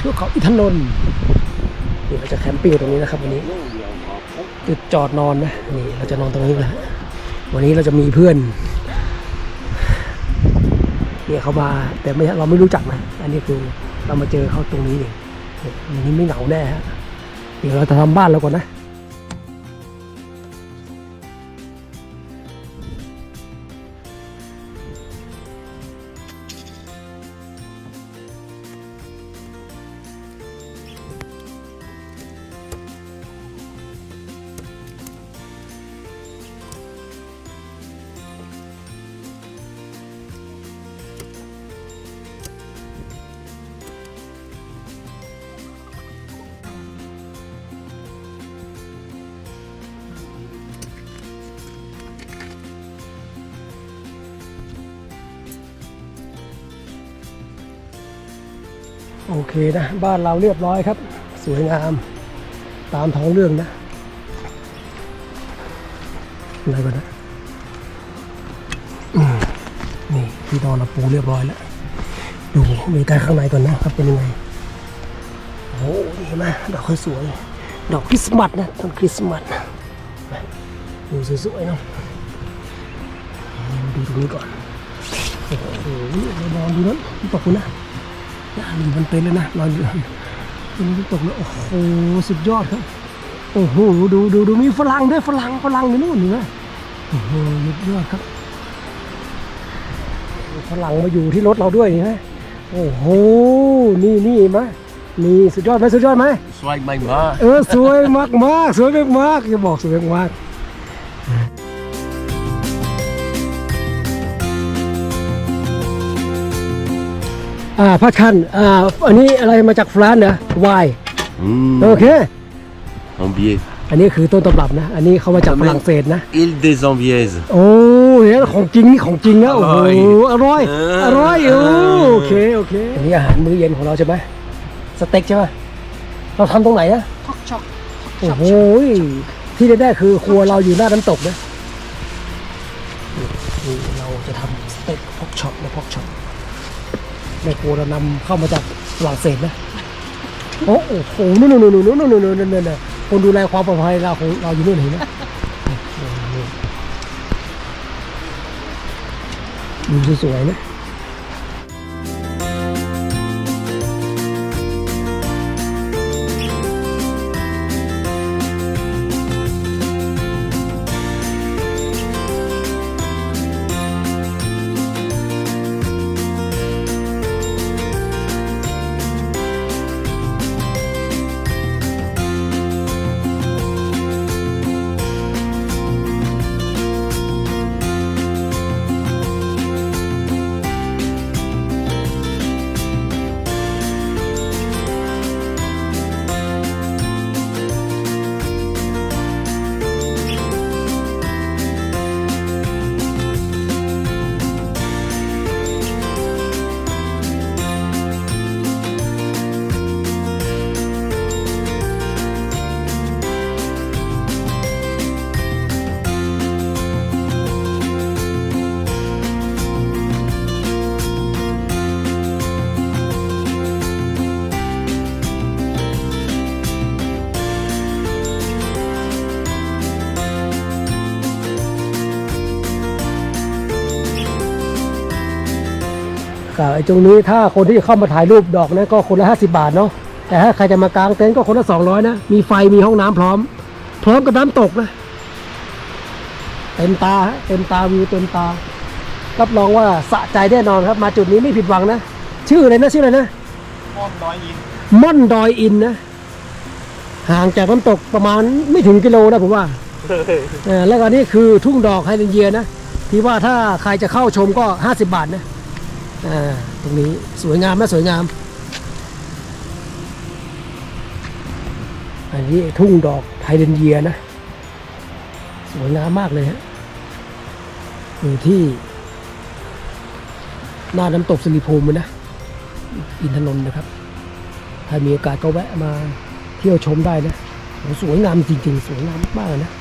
เทือกเขาอินทนนท์นี่เราจะแคมปิ้งตรงนี้นะครับวันนี้จุดจอดนอนนะนี่เราจะนอนตรงนี้และวันนี้เราจะมีเพื่อนเนี่ยเขามาแต่ไม่เราไม่รู้จักนะอันนี้คือเรามาเจอเขาตรงนี้เองนี่ยอย่างนี้ไม่เหงาแน่ฮะเดี๋ยวเราจะทำบ้านเราก่อนนะ โอเคนะ บ้านเราเรียบร้อยครับ สวยงามตามท้องเรื่องนะอะไรก่อนนะนี่ที่นอนเราปูเรียบร้อยแล้ว ดูบรรยากาศข้างในก่อนนะครับเป็นยังไงโอ้โหนี่เห็นไหมดอกสวย ดอกคริสต์มาสนะต้นคริสต์มาสดูสวยๆเนาะดูตรงนี้ก่อนโอ้โหเรานอนดูนั้นตกคุณนะ น่ามีมันเป็นเลยนะนอนอยู่ตรงนี้ตกเลยโอ้โหสุดยอดครับโอ้โหดูดูดูมีฝรั่งด้วยฝรั่งฝรั่งอยู่นู่นเห็นไหมโอ้โหสุดยอดครับฝรั่งมาอยู่ที่รถเราด้วยเห็นไหมโอ้โหนี่นี่เห็นไหมนี่สุดยอดไหมสุดยอดไหม Swipe my ma. เออสวยมากมากๆสวยมากมากๆจะบอกสวยมากมาก อ่าพัดคันอ่าอันนี้อะไรมาจากฟรานซ์เหรอวาย Mm, โอเค Ambier. อันนี้คือต้นตำรับนะ อันนี้เขามาจากฝรั่งเศสนะ Île des Ambiaises. โอ้เนี่ยของจริงนี่ของจริงนะโอ้โหอร่อยเอออร่อยเอโอ้อโอเคโอเคอันนี้อาหารมื้อเย็นของเราใช่ไหมสเต็กใช่ไหมเราทำตรงไหนนะท็อกช็อกโอ้โหที่แน่ๆคือครัวเราอยู่หน้าน้ำตกนะนี่เราจะทำสเต็กพอกช็อปนะพอกช็อป แม่โครเรานำเข้ามาจากฝรั่งเศสนะโอ้โหนู้นนู่นนู่นนู่นนู่นนู่นนู่นคนดูแลความปลอดภัยเราของเราอยู่นู่นเห็นไหมดูสวยๆนะ ตรงนี้ถ้าคนที่จะเข้ามาถ่ายรูปดอกนะก็คนละ 50 บาทเนาะแต่ถ้าใครจะมากางเต็นท์ก็คนละ 200 นะ มีไฟมีห้องน้ำพร้อม พร้อมกับน้ำตกนะ เต็มตาฮะเต็มตาวิวเต็มตา รับรองว่าสะใจแน่นอนครับ มาจุดนี้ไม่ผิดหวังนะ ชื่ออะไรนะชื่ออะไรนะมอนน้อยยินม่อนดอยอินนะ ห่างจากน้ำตกประมาณไม่ถึงกิโลนะผมว่าเออแล้วก็นี่คือทุ่งดอกไฮเดรนเยียนะที่ว่าถ้าใครจะเข้าชมก็ 50 บาทนะ อ่าตรงนี้สวยงามไหมสวยงาม อันนี้ทุ่งดอกไทเดนเยียนะ สวยงามมากเลยฮะอยู่ที่หน้าน้ำตกสิริภูมินะ อินทนนท์นะครับ ถ้ามีโอกาสก็แวะมาเที่ยวชมได้นะสวยงามจริงๆ สวยงามมากนะ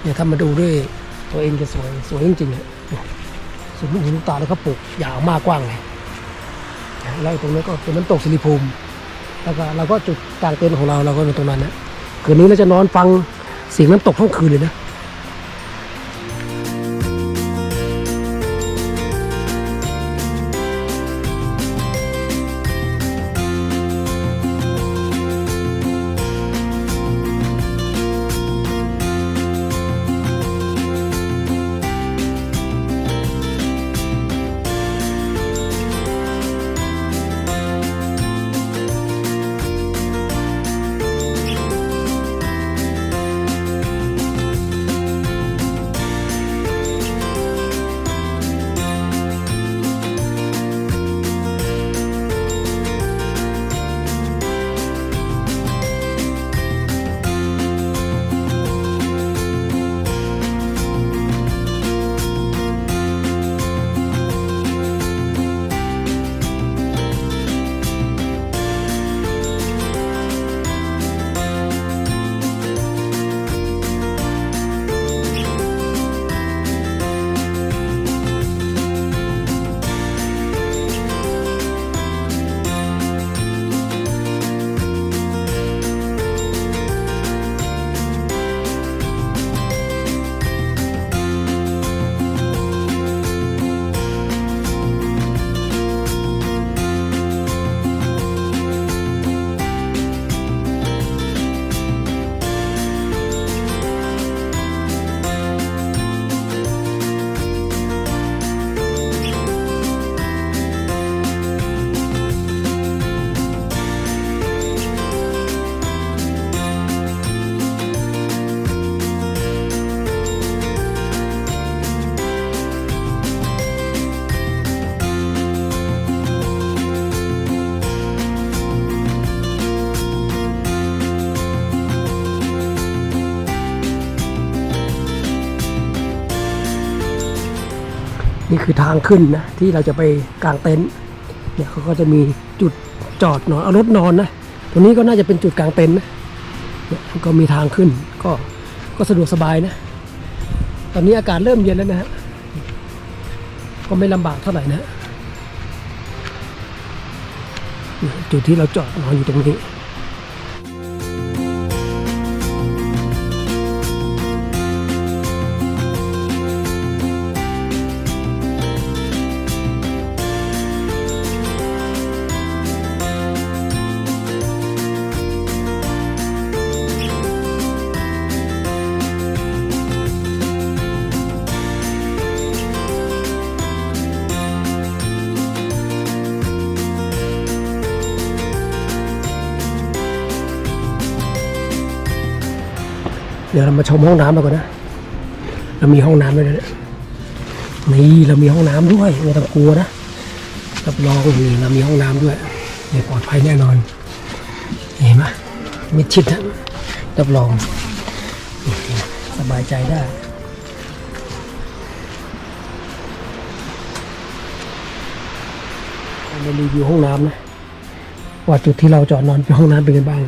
เนี่ยถ้ามาดูด้วย ตัวเองจะสวยสวยจริงๆอะสุดลูกหูลูกตาแล้วก็ปลูกยาวมากกว้างเลยแล้วตรงนี้ก็เป็นน้ำตกสิริภูมิ แล้วก็เราก็จุดกลางเต็นท์ของเราเราก็อยู่ตรงนั้นนะคืนนี้เราจะนอนฟังเสียงน้ำตกทั้งคืนเลยนะ นี่คือทางขึ้นนะที่เราจะไปกางเต็นท์เนี่ยเขาก็จะมีจุดจอดนอนเอารถนอนนะตรงนี้ก็น่าจะเป็นจุดกางเต็นท์นะเนี่ยก็มีทางขึ้นก็ก็สะดวกสบายนะ ตอนนี้อากาศเริ่มเย็นแล้วนะฮะก็ไม่ลำบากเท่าไหร่นะจุดที่เราจอดนอนอยู่ตรงนี้ ดี๋ยวเรามาชมห้องน้ำเราก่อนนะ เรามีห้องน้ำด้วยนะเนี่ยนี่เรามีห้องน้ำด้วยไม่ต้องกลัวนะรับรองนี่เรามีห้องน้ำด้วยเนี่ปลอดภัยแน่นอน เห็นไหมมิดชิดนะรับรอง สบายใจได้มารีวิวห้องน้ำนะว่าจุดที่เราจอดนอนเป็นห้องน้ำเป็นไงบ้าง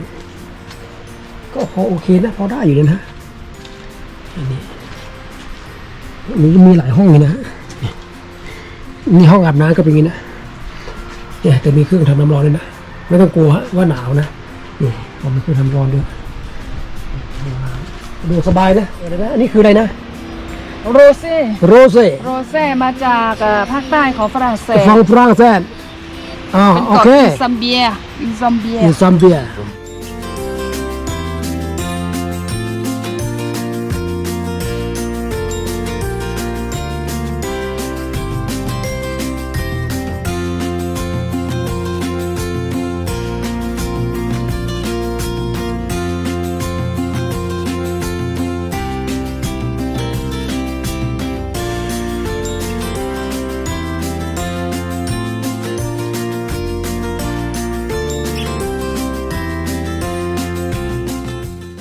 ก็พอโอเคนะพอได้อยู่เลยนะ อันนี้มีหลายห้องเลยนะนี่ห้องอาบน้ำก็เป็นอย่างนี้นะเนี่ยแต่มีเครื่องทำน้ำร้อนเลยนะไม่ต้องกลัวฮะว่าหนาวนะนี่ผมมีเครื่องทำร้อนด้วยดูสบายนะอะไรนะอันนี้คืออะไรนะโรเซ่โรเซ่โรเซ่มาจากเอ่อภาคใต้ของฝรั่งเศสฟองฟรังเศสอ๋อเป็นโอเกาะเค อิซัมเบียอิซัมเบียอินซัมเบียเ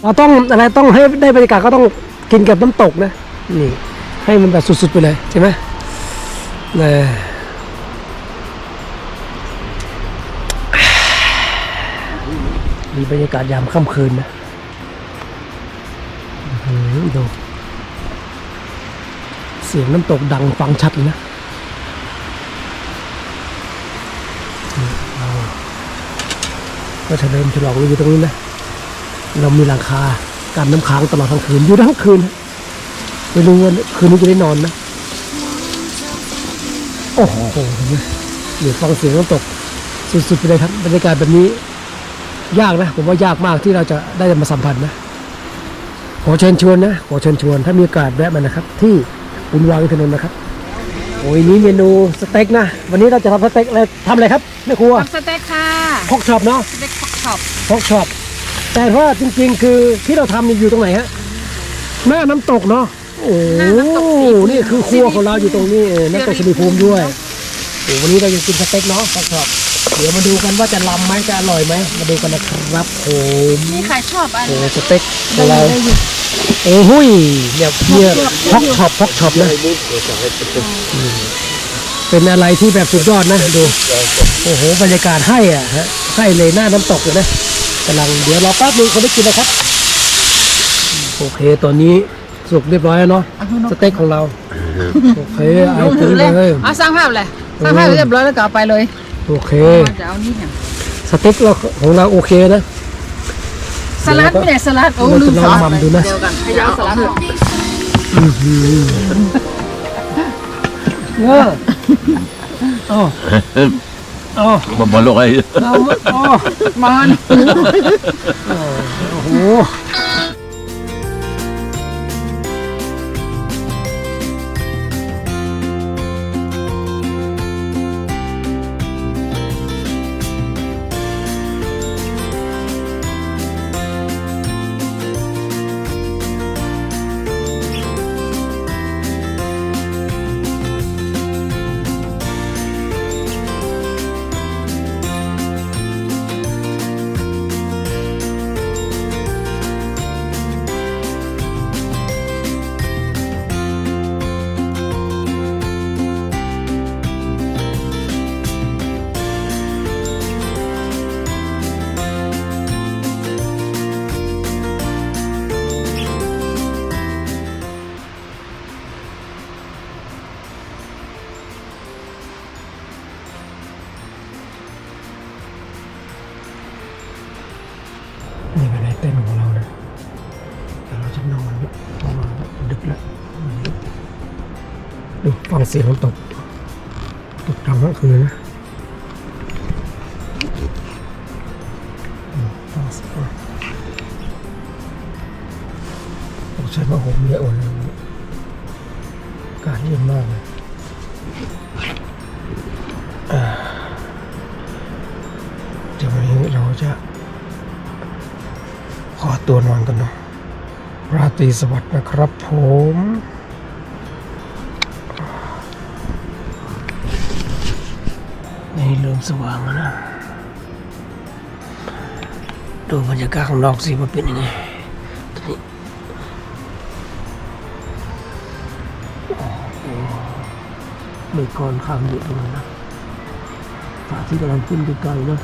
อ๋อต้องอะไรต้องให้ได้บรรยากาศก็ต้องกินกับน้ำตกนะนี่ให้มันแบบสุดๆไปเลยใช่ไหมนะมีบรรยากาศยามค่ำคืนนะดูเสียงน้ำตกดังฟังชัดเลยนะก็เฉลิมฉลองอยู่ตรงนี้นะ เรามีหลังคากันน้ำค้างตลอดทั้งคืน อยู่ทั้งคืนไม่รู้ว่าคืนนี้จะได้นอนนะโอ้โหเห็นไหมเดี๋ยวฟังเสียงน้ำตกสุดๆไปเลยครับบรรยากาศแบบนี้ ยากนะ ผมว่ายากมากที่เราจะได้มาสัมผัสนะ ขอเชิญชวนนะ ขอเชิญชวน ถ้ามีโอกาสแวะมานะครับ ที่บุญวางอินทนนท์นะครับโอ้ยนี้เมนูสเต็กนะ วันนี้เราจะทำสเต็กอะไรทำอะไรครับแม่ครัวทำสเต็กค่ะพอกช็อปเนาะสเต็กช็อปพอกช็อป แต่ว่าจริงๆ คือที่เราทำนี่อยู่ตรงไหนฮะหน้าน้ำตกเนาะโอ้นี่คือครัวของเราอยู่ตรงนี้เออน้ำตกสิริภูมิด้วยโอ้วันนี้เรายังกินสเต็กเนาะพอกช็อปเดี๋ยวมาดูกันว่าจะลำไหมจะอร่อยไหมมาดูกันนะครับผมนี่ใครชอบอันโอ้นี้สเต็กของเราโอ้หุยเนี่ยเนี่ยพอกช็อปพอกช็อปนะอืมเป็นอะไรที่แบบสุดยอดนะดู โอ้โหบรรยากาศให้อะฮะให้เลยหน้าน้ำตกเลยนะ กำลังเดี๋ยวรอแป๊บนึงคนได้กินนะครับ โอเคตอนนี้สุกเรียบร้อยแล้วเนาะสเต็กของเราโอเคเอาดูถึถืงอเลเลยยเอาสร้างภาพเลยสร้างภาพเรียบร้อยแล้วก็เอาไปเลยโอเคจะเอานี่เนี่ยสเต็กเราของเราโอเคนะสลัดไม่ได้สลัดโอ้เราลืจะมลสองลัดหม่ำดูนะเดียวกันพยายามสลัดออกเอออ๋อ อ๋อมาบอลโล เดี๋ยวเราจะนนแล้วเพราะว่าดึกแล้วดูฟังเสียงมันตก ตกดังทั้งคืนนะ รีสวัสดิ์นะครับผมนี่เริ่มสว่างแล้วนะ ดูบรรยากาศข้างนอกสิว่าเป็นยังไงนี่โอ้โหไม่ก่อนข้ามเยอะเลยนะพระอาที่กำลังขึ้นไกลๆเนะ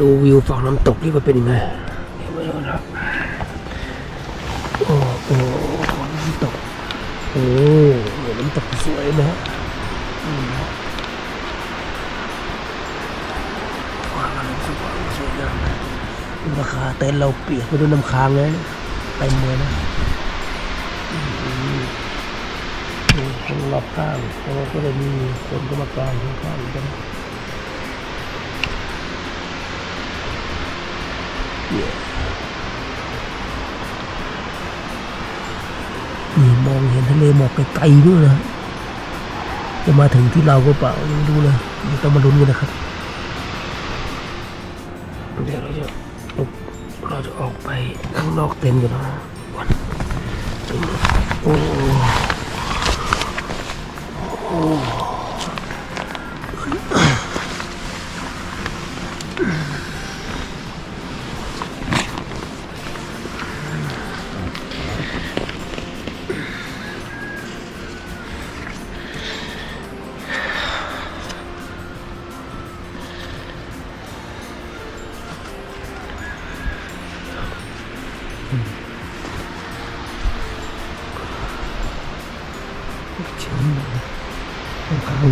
ดูวิวฝั่งน้ำตกนี่ว่าเป็นยังไงเห็นไหมล่ะ โอ้โหน้ำตกสวยนะอืมฟ้ามันสว่างสวยงามนะราคาเต็นเราเปียกไปด้วยน้ำค้างเลยเต็มเลยนะดูคนรอบข้างแล้วก็เลยมีคนก็มากางข้างๆกันนี่ มองเห็นทะเลหมอกไกลๆด้วยนะจะมาถึงที่เราก็เปล่ายังดูเลยเดี๋ยวต้องมาลุ้นกันนะครับเดี๋ยวเราจะเราจะออกไปข้างนอกเต็นท์กันนะวันโอ้โอ้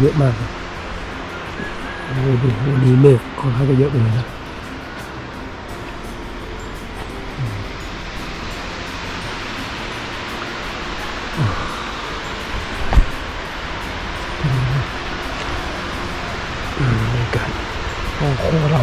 เยอะมากโอ้ดูวันนี้เมฆค่อนข้างจะเยอะเลยนะอืมบรรยากาศโอ้โหเรา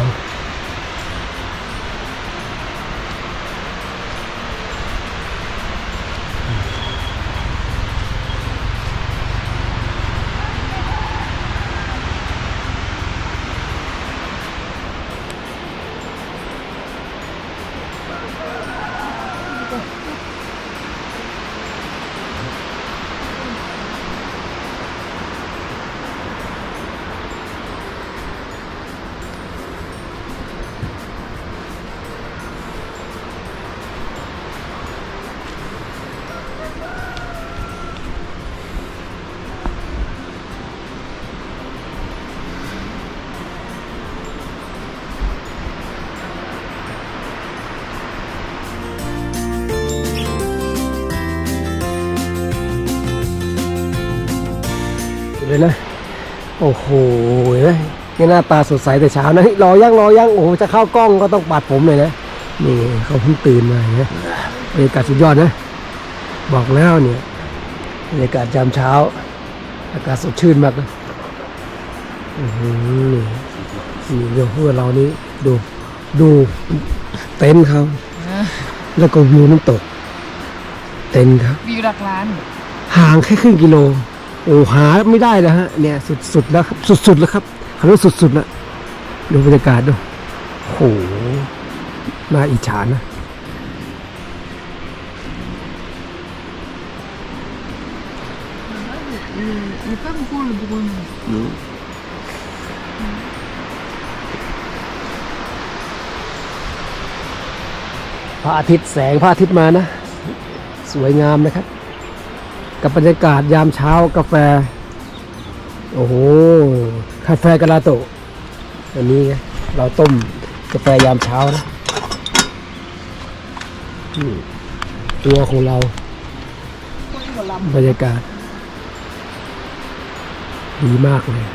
อ้โหเห็นไหมนี่หน้าตาสดใสแต่เช้านะเฮ้ยรอยังรอยังโอ้โหจะเข้ากล้องก็ต้องปัดผมเลยนะนี่เขาเพิ่งตื่นมาเห็นไหมบรรยากาศสุดยอดนะ บอกแล้วเนี่ยบรรยากาศยามเช้า อากาศสดชื่นมากนะอือหือนี่นี่เดี๋ยวพวกเรานี้ดูดูเต็นท์เขาแล้วก็วิวน้ำตก เต็นท์ครับวิวหลักล้าน ห่างแค่ครึ่งกิโล โอ้หาไม่ได้แล้วฮะเนี่ยสุดสุดแล้วครับสุดสุดแล้วครับคำว่าสุดสุดแล้วดูบรรยากาศดูโอ้โหน่าอิจฉานะพระอาทิตย์แสงพระอาทิตย์มานะ สวยงามนะครับ กับบรรยากาศยามเช้ากาแฟ โอ้โหกาแฟกาลาโตะอันนี้เราต้มกาแฟยามเช้านะตัวของเราบรรยากาศ ดีมากเลย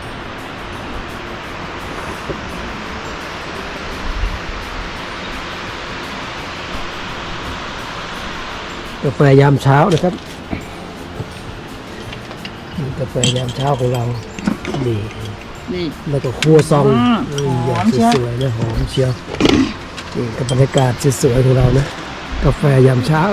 กาแฟยามเช้านะครับ กาแฟยามเช้าของเรา นี่ นี่ แล้วก็ครัวซองอืมอุ้ยหอมเชียว สวยๆนะหอมเชียว นี่กับบรรยากาศสวยๆของเรานะ กาแฟยามเช้า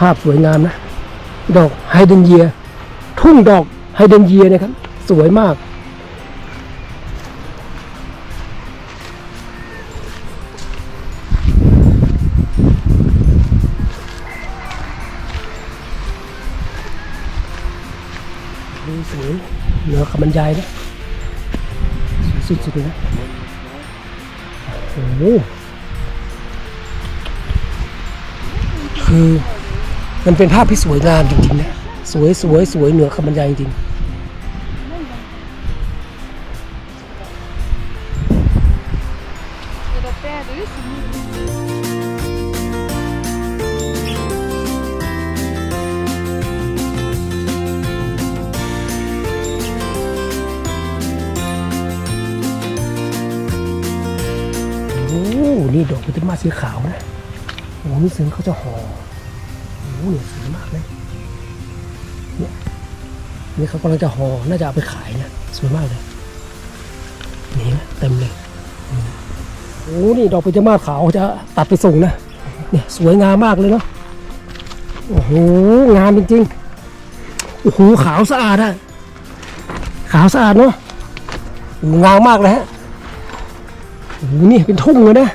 ภาพสวยงามนะ ดอกไฮเดนเยีย ทุ่งดอกไฮเดนเยียนะครับ สวยมากดูสวยเหนือขมันยายนะสุดๆเลยนะโอ้โหคือ มันเป็นภาพที่สวยงามจริงๆนะสวยสวยสวยเหนือคำบรรยายจริงโอ้นี่ดอกพุทธมาสีขาวนะโอ้นี่ซึ่งเขาจะหอ่อ โหเนี่ยสวยมากเลยเนี่ยนี่เขากำลังจะห่อน่าจะเอาไปขายเนะสวยมากเลยนี่นะเต็มเลยโอ้โหนี่ดอกพิจมาขาวจะตัดไปส่งนะเนี่ยสวยงามมากเลยเนาะโอ้โหงามจริงๆโอ้โหขาวสะอาดอะขาวสะอาดเนาะโอ้งามมากเลยฮะโอ้โหนี่เป็นทุ่งเลยนะ